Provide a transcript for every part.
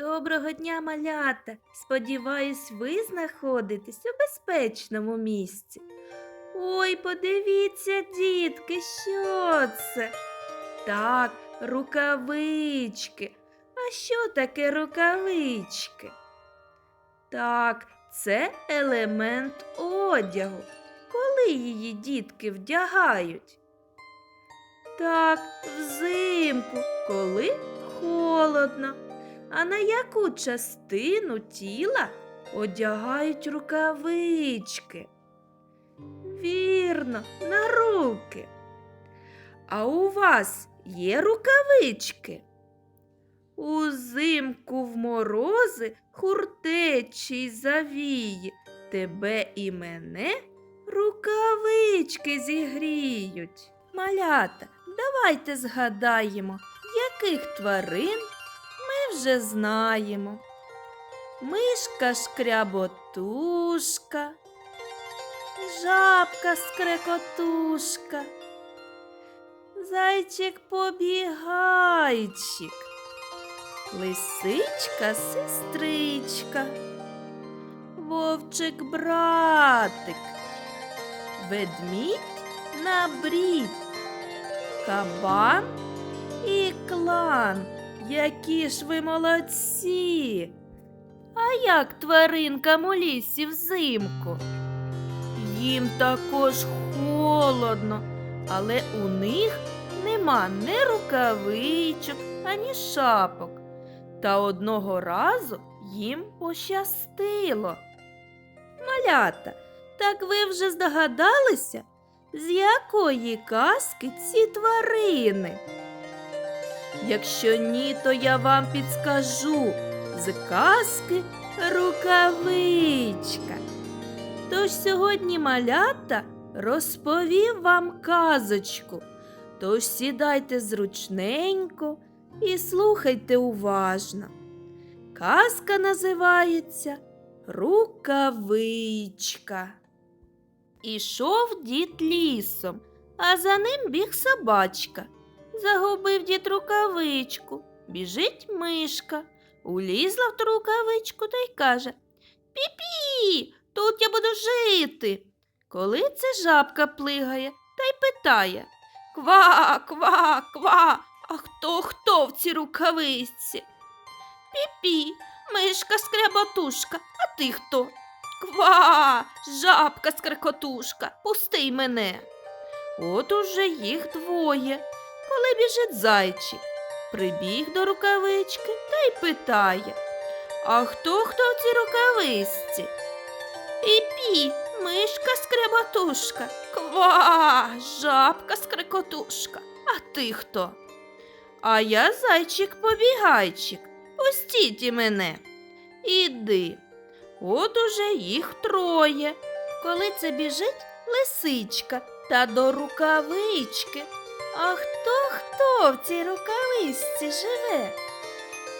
Доброго дня, малята! Сподіваюсь, ви знаходитесь у безпечному місці. Ой, подивіться, дітки, що це? Так, рукавички. А що таке рукавички? Так, це елемент одягу. Коли її дітки вдягають? Так, взимку, коли холодно. А на яку частину тіла одягають рукавички? Вірно, на руки. А у вас є рукавички? Узимку в морози хуртечі завіє, тебе і мене рукавички зігріють. Малята, давайте згадаємо, яких тварин вже знаємо. Мишка шкряботушка, жабка скрекотушка, зайчик побігайчик, лисичка сестричка, вовчик братик, ведмідь на брід, кабан і клан. Які ж ви молодці! А як тваринкам у лісі взимку? Їм також холодно, але у них нема ні рукавичок, ані шапок. Та одного разу їм пощастило. Малята, так ви вже здогадалися, з якої казки ці тварини? Якщо ні, то я вам підскажу з казки рукавичка. Тож сьогодні малята розповів вам казочку. Тож сідайте зручненько і слухайте уважно. Казка називається Рукавичка. Ішов дід лісом, а за ним біг собачка. Загубив дід рукавичку. Біжить мишка. Улізла в ту рукавичку та й каже Пі-пі, тут я буду жити. Коли це жабка плигає та й питає Ква, ква, ква, а хто хто в цій рукавичці? Пі-пі, мишка скряботушка, а ти хто? Ква, жабка скрекотушка, пусти мене. От уже їх двоє коли біжить зайчик. Прибіг до рукавички та й питає А хто хто в цій рукавичці? Пі-пі, мишка скребатушка, ква, жабка скрекотушка. А ти хто? А я зайчик побігайчик. Пустіть мене. Іди. От уже їх троє. Коли це біжить лисичка та до рукавички. А хто хто в цій рукавичці живе?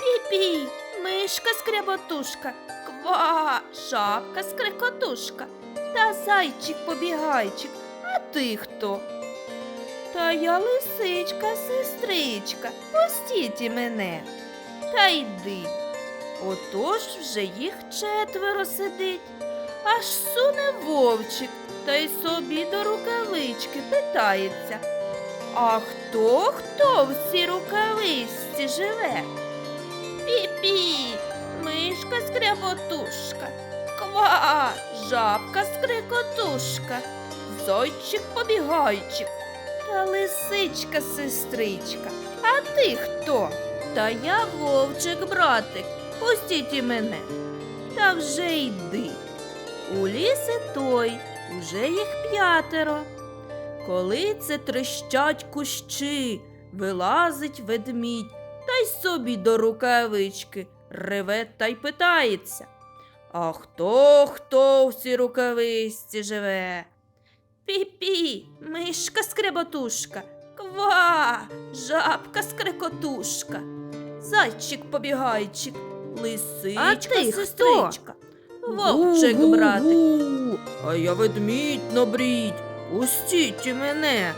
Пі-пі, мишка скряботушка, ква, шапка скрекотушка та зайчик побігайчик. А ти хто? Та я лисичка, сестричка, пустіть мене. Та йди. Отож вже їх четверо сидить. Аж суне вовчик та й собі до рукавички питається. А хто хто в цій рукавичці живе? Пі-пі, мишка скряботушка, ква, жабка скрикотушка, зойчик побігайчик та лисичка сестричка. А ти хто? Та я вовчик братик, пустіть і мене. Та вже йди. У ліси той, уже їх п'ятеро. Коли це трещать кущі, вилазить ведмідь, та й собі до рукавички реве та й питається. А хто хто в цій рукавичці живе? Пі-пі, мишка скреботушка, ква, жабка скрекотушка, зайчик побігайчик, лисичка А ти хто? сестричка, вовчик братик. А я ведмідь набрідь, пустіть мене.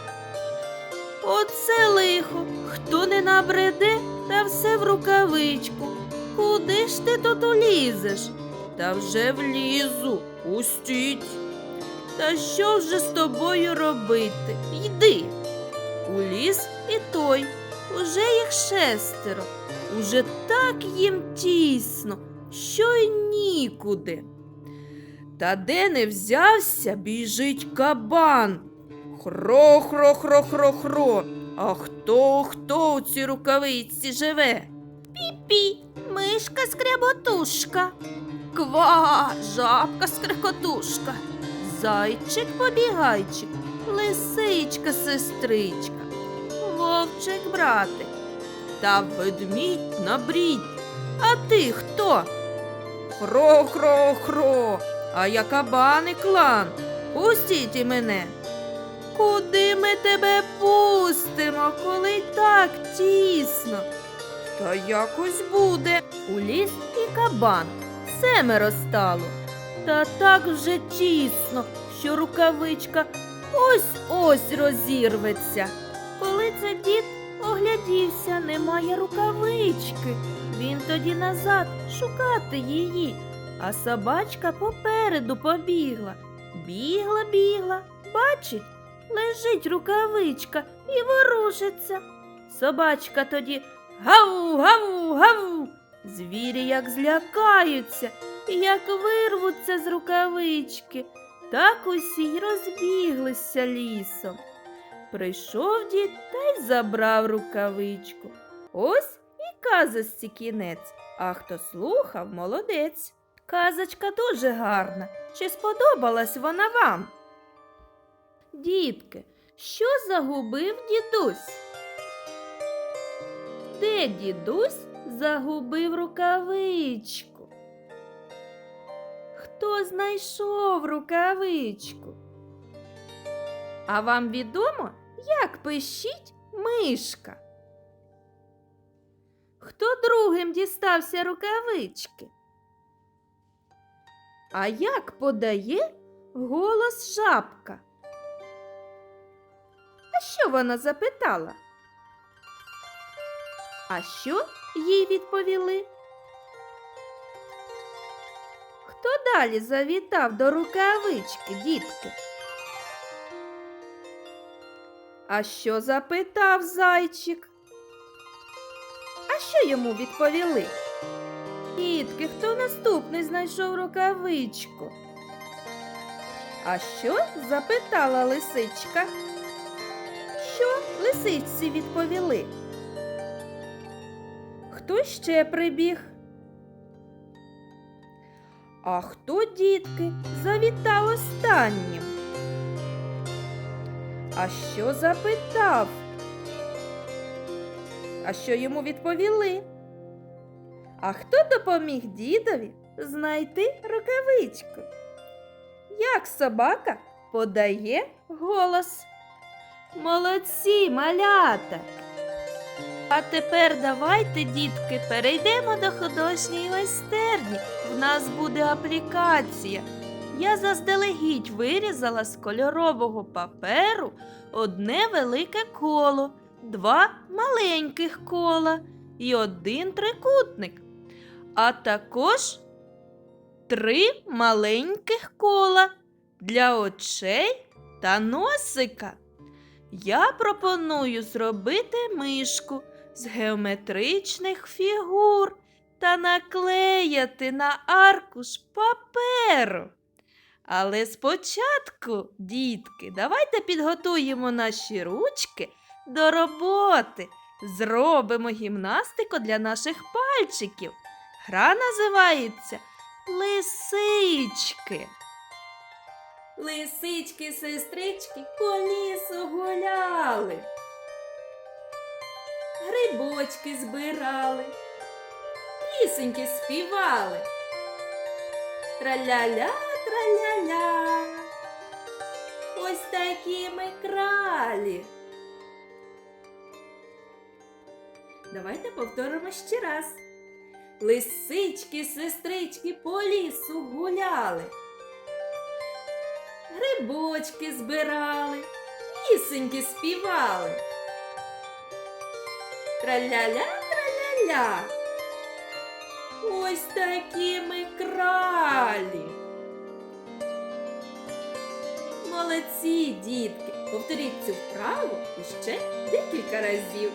Оце лихо, хто не набреде, та все в рукавичку. Куди ж ти тут улізеш? Та вже влізу, пустіть. Та що вже з тобою робити? Йди. Уліз і той, уже їх шестеро, уже так їм тісно, що й нікуди. Та де не взявся, біжить кабан. Хро-хро-хро-хро-хро. А хто хто у цій рукавиці живе? Пі-пі, мишка скряботушка. Ква, жабка скрекотушка. Зайчик побігайчик, лисичка сестричка, вовчик братик та ведмідь на брідь. А ти хто? Хро-хро-хро, а я кабан і клан. Пустіть і мене. Куди ми тебе пустимо, коли так тісно? Та якось буде. У ліс і кабан. Семеро стало. Та так вже тісно, що рукавичка ось-ось розірветься. Коли це дід оглядівся, немає рукавички. Він тоді назад шукати її, а собачка попереду побігла. Бігла, бігла, бачить, лежить рукавичка і ворушиться. Собачка тоді гав, гав, гав. Звірі як злякаються, як вирвуться з рукавички, так усі й розбіглися лісом. Прийшов дід та й забрав рукавичку. Ось і казочці кінець, а хто слухав, молодець. Казочка дуже гарна. Чи сподобалась вона вам? Дітки, що загубив дідусь? Де дідусь загубив рукавичку? Хто знайшов рукавичку? А вам відомо, як пищить мишка? Хто другим дістався рукавички? А як подає голос жабка? А що вона запитала? А що їй відповіли? Хто далі завітав до рукавички, дітки? А що запитав зайчик? А що йому відповіли? Дітки, хто наступний знайшов рукавичку? А що запитала лисичка? Що лисичці відповіли? Хто ще прибіг? А хто, дітки, завітав останнім? А що запитав? А що йому відповіли? А хто допоміг дідові знайти рукавичку? Як собака подає голос? Молодці, малята! А тепер давайте, дітки, перейдемо до художньої майстерні. В нас буде аплікація. Я заздалегідь вирізала з кольорового паперу одне велике коло, два маленьких кола і один трикутник, а також три маленьких кола для очей та носика. Я пропоную зробити мишку з геометричних фігур та наклеяти на аркуш паперу. Але спочатку, дітки, давайте підготуємо наші ручки до роботи. Зробимо гімнастику для наших пальчиків. Гра називається Лисички. Лисички, сестрички по лісу гуляли. Грибочки збирали, пісеньки співали. Траля-ля, траля-ля. Ось такі ми кралі. Давайте повторимо ще раз. Лисички, сестрички по лісу гуляли. Грибочки збирали, пісеньки співали. Траля-ля, траля-ля. Ось такі ми кралі. Молодці, дітки! Повторіть цю вправу іще декілька разів.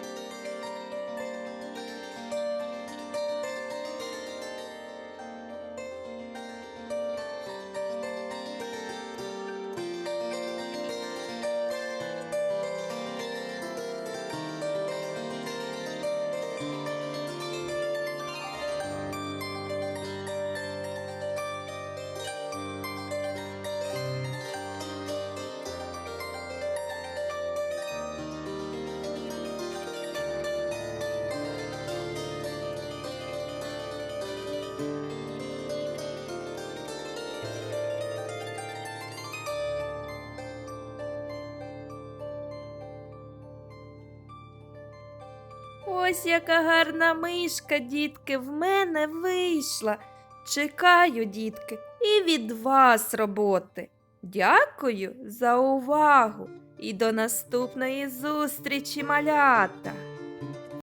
Ось яка гарна мишка, дітки, в мене вийшла. Чекаю, дітки, і від вас роботи. Дякую за увагу і до наступної зустрічі, малята!